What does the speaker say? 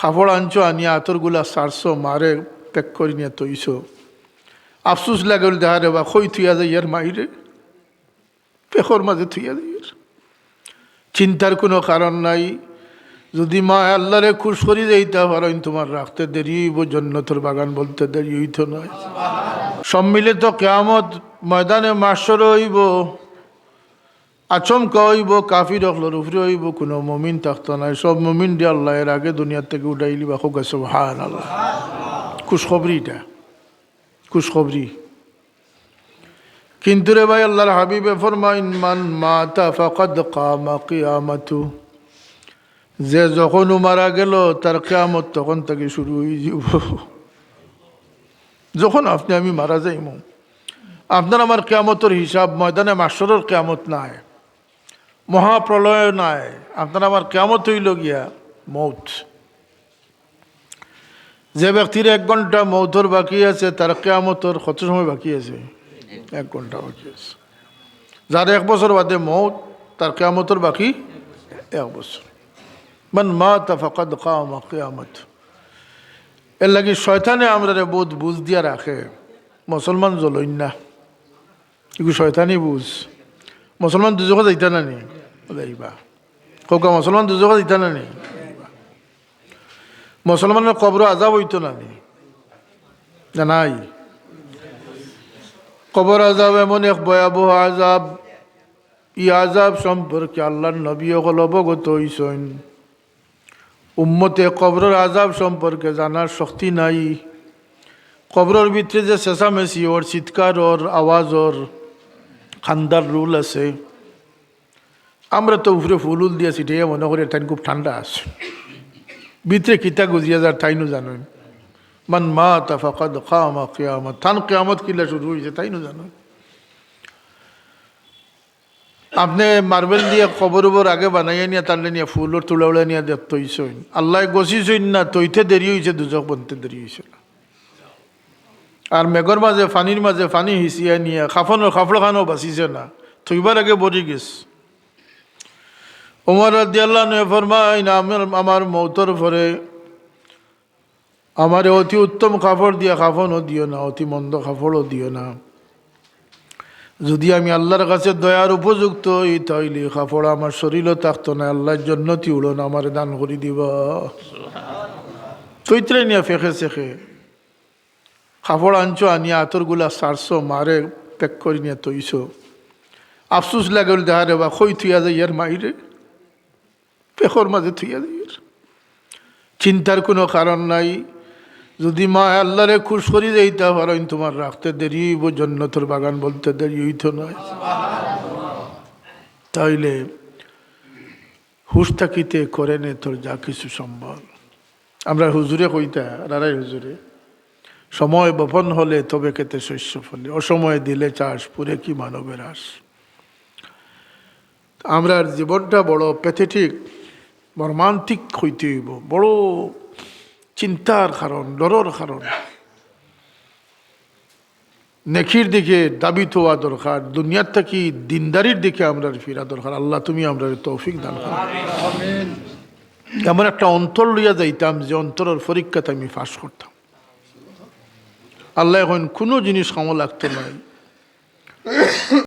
কাপড় আনছো আনিয়া আতরগুলা সারছো মারে প্যাক করে নিয়ে তৈছো আফসুস লাগল দেখা রে বা খই থুইয়া যায় ইয়ার মাইরে। পেখর মাঝে থুইয়া ইয়ার। চিন্তার কোনো কারণ নাই। যদি মা আল্লাহরে খুশ করি যাইতে পারেন তোমার রাখতে দেরি হইব, জন্নতর বাগান বলতে দেরি হইতো নয় সম্মিলিত কেয়ামত ময়দানে মাসর হইব। আচমকা হইব, কাফির অখলর উফরে হইব, কোনো মমিন থাকতো নাই। সব মমিন দিয়ে আল্লাহ এর আগে দুনিয়ার থেকে উঠাইলি বা হোক আছে হান আল্লাহ খুশখবরি এটা। খুশখবরি। কিন্তু রে ভাই, আল্লাহর হাবিবে ফরমাইন, মান মাতা ফাকাদ কামা কিয়ামাতু। যে যখন মারা গেল, তার কেয়ামত তখন তাকে শুরু হয়ে যাব। যখন আপনি, আমি মারা যাইম। আপনার আমার কেয়ামতের হিসাব ময়দানে মাসরের কেয়ামত নাই। মহাপ্রলয় নাই। আপনার আমার কেয়ামত হইল গিয়া, মৌত। যে ব্যক্তির এক ঘণ্টা মৌতর বাকি আছে, তার কেয়ামতর কত সময় বাকি আছে? এক ঘণ্টা বাকি আছে। যার এক বছর বাদে মৌত, তার কেয়ামতর বাকি এক বছর। মান মা তাফাকাদ কামা কেয়ামত। এর লাগি শয়তানে আমরা বোধ বুঝ দিয়া রাখে। মুসলমান জ্বলইন না। এগুলো শয়তানি বুঝ। মুসলমান দুজকে যাইতা না নি। যাইবা কোকা মুসলমান দুজকে যাইতা না? মুসলমানের কবর আজাব হইতো না না? কবর আজাব এমন এক ভয়াবহ আজাব। ই আজাব সম্পর্কে আল্লাহর নবী অকল অবগত হইছেন উম্মতে কবরের আজাব সম্পর্কে জানার শক্তি নাই। কবরের ভিতরে যে চেঁচামেচি ওর চিৎকার ওর আওয়াজ ওর খান্দার রুল আছে। আমরা তো উপরে ফুলুল দিয়েছি ঠিক মনে করি টাইম খুব ঠান্ডা আছে। ভিতরে কিতা গুজিয়া যার তাইনু জানেন মান মা তাফাকাদ কামা কিয়ামত, থান কিয়ামত কিলা শুরু হয়েছে তাইনু জানেন আপনি মার্বেল দিয়ে কবর উপর আগে বানাইয়া নিয়ে তাহলে নিয়ে ফুলের তুলাউলা নিয়ে দেখ তৈছইন। আল্লাহ গছিছইন না, তৈতে দেরি হয়েছে দুজক বনতে দেরি হয়েছে না আর মেঘর মাঝে, ফানির মাঝে, ফানি হিসিয়া নিয়ে খাফনের খাফড়খানও বাঁচিছে না। থইবার আগে বরি গেছে। ওমর রাদিয়াল্লাহ নে ফরমাইন আমার আমার মৌতর পরে আমার অতি উত্তম কাপড় দিয়া কাফনও দিও না, অতি মন্দ কাপড়ও দিও না। যদি আমি আল্লাহর কাছে দয়ার উপযুক্ত হই, তাইলে কাপড় আমার শরীরও থাকতো না, আল্লাহর জন্য তিউড়ন আমার দান করে দিব। চৈত্রে নিয়ে ফেঁকে শেখে কাপড় আনছো, আনিয়া আতরগুলা সারছো, মারে প্যাক করে নিয়ে তৈছো আফসুস লাগল দেখা রে বা খই থুইয়া যায় ইয়ার মাইরে। পেখর মাঝে থুইয়া যায় চিন্তার কোনো কারণ নাই। যদি মা আল্লাহরে খুশ করি যাইতে পারেন তোমার রাখতে দেরি হইব, জন্নতর বাগান বলতে দেরি হইতো নয়। তাইলে হুশ থাকিতে করে নে, তোর যা কিছু সম্ভব। আমরা হুজুরে কইতা রারাই হুজুরে। সময় বপন হলে তবে কেতে শস্য ফলে। অসময়ে দিলে চাষ পুরে কি মানবের আস আমরা জীবনটা বড় প্যাথেটিক মর্মান্তিক হইতে হইব, বড় চিন্তার কারণ, ডরর কারণ। নেখির দিকে দাবিত হওয়া দরকার, দুনিয়ার থেকে দিনদারির দিকে আমরা ফিরা দরকার। আল্লাহ তুমি আমরা তৌফিক দান করো। এমন একটা অন্তর লইয়া যাইতাম যে অন্তরের পরীক্ষাতে আমি ফাঁস করতাম। আল্লাহ এখন কোনো জিনিস কামো লাগতো নাই।